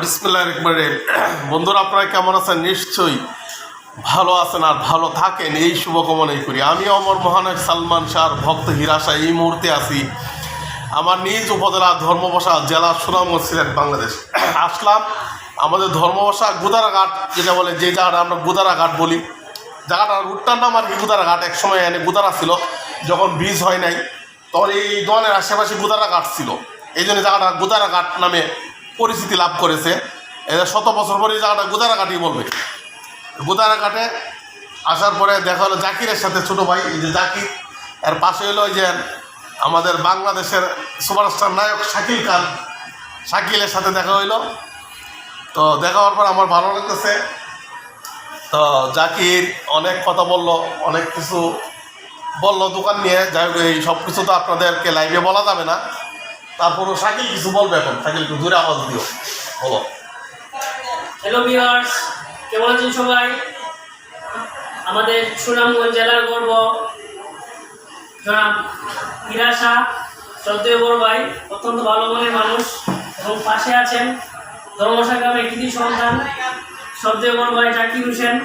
বিসমুল্লাহ একবারে বন্ধুরা, আপনারা কেমন আছেন? নিশ্চয়ই ভালো আছেন আর ভালো থাকেন। এই শুভকামনাই করি। আমি অমর মহানক সালমান শাহর ভক্ত হিরাশা এই মুহূর্তে আছি। আমার নিজ উপজেলা ধর্মবসা, জেলা সুনামগঞ্জ সিলেট, বাংলাদেশ। আসলাম আমাদের ধর্মবসা গুদারাঘাট, যেটা বলে যে জায়গাটা আমরা গুদারাঘাট বলি। জায়গাটার রুটটার নাম আর কি গুদারাঘাট। এক সময় এনে গুদারা ছিল, যখন বীজ হয় নাই, তখন এই দোকানের আশেপাশে গুদারাঘাট ছিল। এই জন্য জায়গাটা গুদারাঘাট নামে পরিচিতি লাভ করেছে। এদের শত বছর পরে জায়গাটা গুদারাঘাটই বলবে। গুদারাঘাটে আসার পরে দেখা হলো জাকিরের সাথে ছোটো ভাই, এই যে জাকির। এর পাশে হলো ওই যে আমাদের বাংলাদেশের সুপারস্টার নায়ক শাকিল খান। শাকিলের সাথে দেখা হইল। তো দেখা হওয়ার পর আমার ভালো লাগতেছে। তো জাকির অনেক কথা বলল, অনেক কিছু বলল দোকান নিয়ে। যাই হোক, এই সব কিছু তো আপনাদেরকে লাইভে বলা যাবে না। তারপরও শাকিল কিছু বলবে এখন? শাকিল একটু দূরে আওয়াজ দিও। বলো। হ্যালো ভিউয়ার্স কেমন আছেন সবাই? আমাদের সুনামগঞ্জ জেলার গর্ব জনাব হিরাশা শ্রদ্ধেয় বড় ভাই, অত্যন্ত ভালো মনের মানুষ এবং পাশে আছেন ধর্মশা গ্রামের কৃতি সন্তান, শ্রদ্ধেয় বড় ভাই জাকির হোসেন।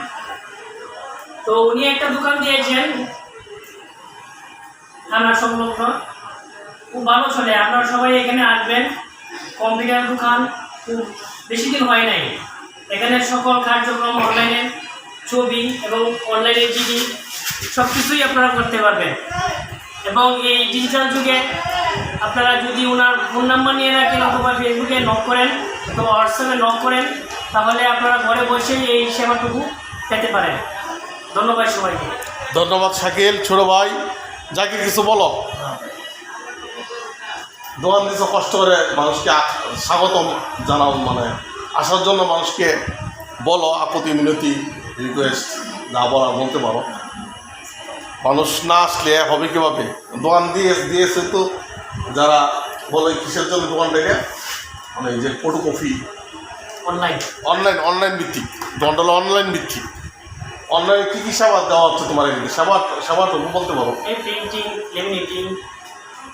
তো উনি একটা দোকান দিয়েছেন, থানা সংলগ্ন। খুব ভালো চলে। আপনারা সবাই এখানে আসবেন। কম্পিউটার দোকান খুব বেশি দিন হয় নাই। এখানে সকল কার্যক্রম অনলাইনে ছবি এবং অনলাইনে জিডি সব কিছুই আপনারা করতে পারবেন। এবং এই ডিজিটাল যুগে আপনারা যদি ওনার ফোন নাম্বার নিয়ে রাখেন অথবা ফেসবুকে নক করেন অথবা হোয়াটসঅ্যাপে নক করেন তাহলে আপনারা ঘরে বসেই এই সেবাটুকু পেতে পারেন। ধন্যবাদ সবাইকে। ধন্যবাদ শাকিল ছোট ভাই। যাকে কিছু বলো। দোকান দিছো কষ্ট করে মানুষকে স্বাগতম জানাও মানে আসার জন্য মানুষকে বলো আপত্তি মিনতি রিকোয়েস্ট যা বলা বলতে পারো। মানুষ না আসলে হবে কীভাবে? দোকান দিয়ে দিয়েছে তো যারা বলে কিসের জন্য দোকান থেকে মানে এই যে ফটোকপি অনলাইন অনলাইন অনলাইন ভিত্তিক। দোকানটা হলো অনলাইন ভিত্তিক। অনলাইনে কী কী সেবা দেওয়া হচ্ছে তোমার এদিকে? সেবা সেবাটুকু বলতে পারো। এই প্রিন্টিং লেমিনেটিং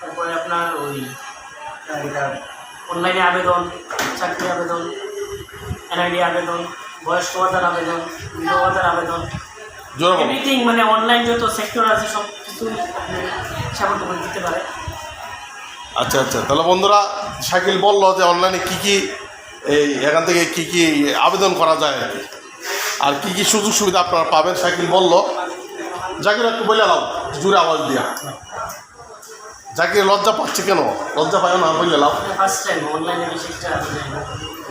তারপরে আপনার ওই অনলাইনে আবেদন চাকরি আবেদন এনআইডি আবেদন বয়স্ক ভাতার আবেদন বিধবা ভাতার আবেদন এভরিথিং মানে অনলাইন যত সেক্টর আছে সব কিছু সেবা করে দিতে পারে। আচ্ছা আচ্ছা। তাহলে বন্ধুরা শাকিল বলল যে অনলাইনে কী কী এই এখান থেকে কী কী আবেদন করা যায় আর কি। আর কী কী সুযোগ সুবিধা আপনারা পাবেন শাকিল বলল। জাকির একটু বলে দাও জুড়ে আওয়াজ দিয়া। জাকির লজ্জা পাচ্ছে কেন? লজ্জা পায় না বললে একটা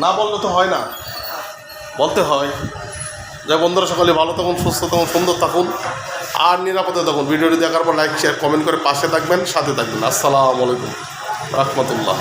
না। বললে তো হয় না। বলতে হয়। যা বন্ধুরা সকলে ভালো থাকুন সুস্থ থাকুন সুন্দর থাকুন আর নিরাপদে থাকুন। ভিডিওটি দেখার পর লাইক শেয়ার কমেন্ট করে পাশে থাকবেন সাথে থাকবেন। আসসালামু আলাইকুম। রহমতুল্লাহ।